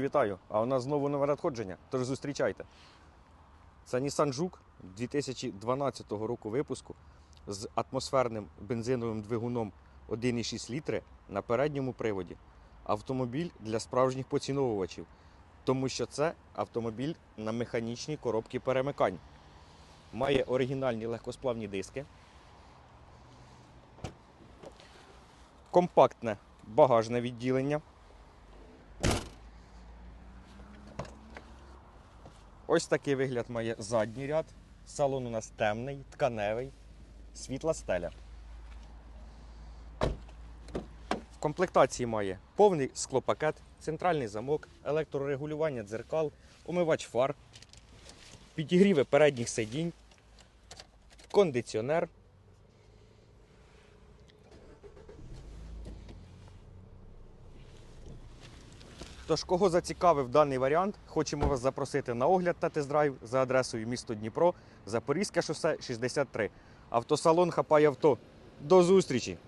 Вітаю! А у нас знову нове надходження, тож зустрічайте. Це Nissan Juke 2012 року випуску з атмосферним бензиновим двигуном 1,6 літри на передньому приводі. Автомобіль для справжніх поціновувачів, тому що це автомобіль на механічній коробці перемикань. Має оригінальні легкосплавні диски, компактне багажне відділення. Ось такий вигляд має задній ряд. Салон у нас темний, тканевий, світла стеля. В комплектації має повний склопакет, центральний замок, електрорегулювання дзеркал, умивач фар, підігріви передніх сидінь, кондиціонер. Тож, кого зацікавив даний варіант, хочемо вас запросити на огляд та тест-драйв за адресою місто Дніпро, Запорізьке шосе 63. Автосалон хапає авто. До зустрічі!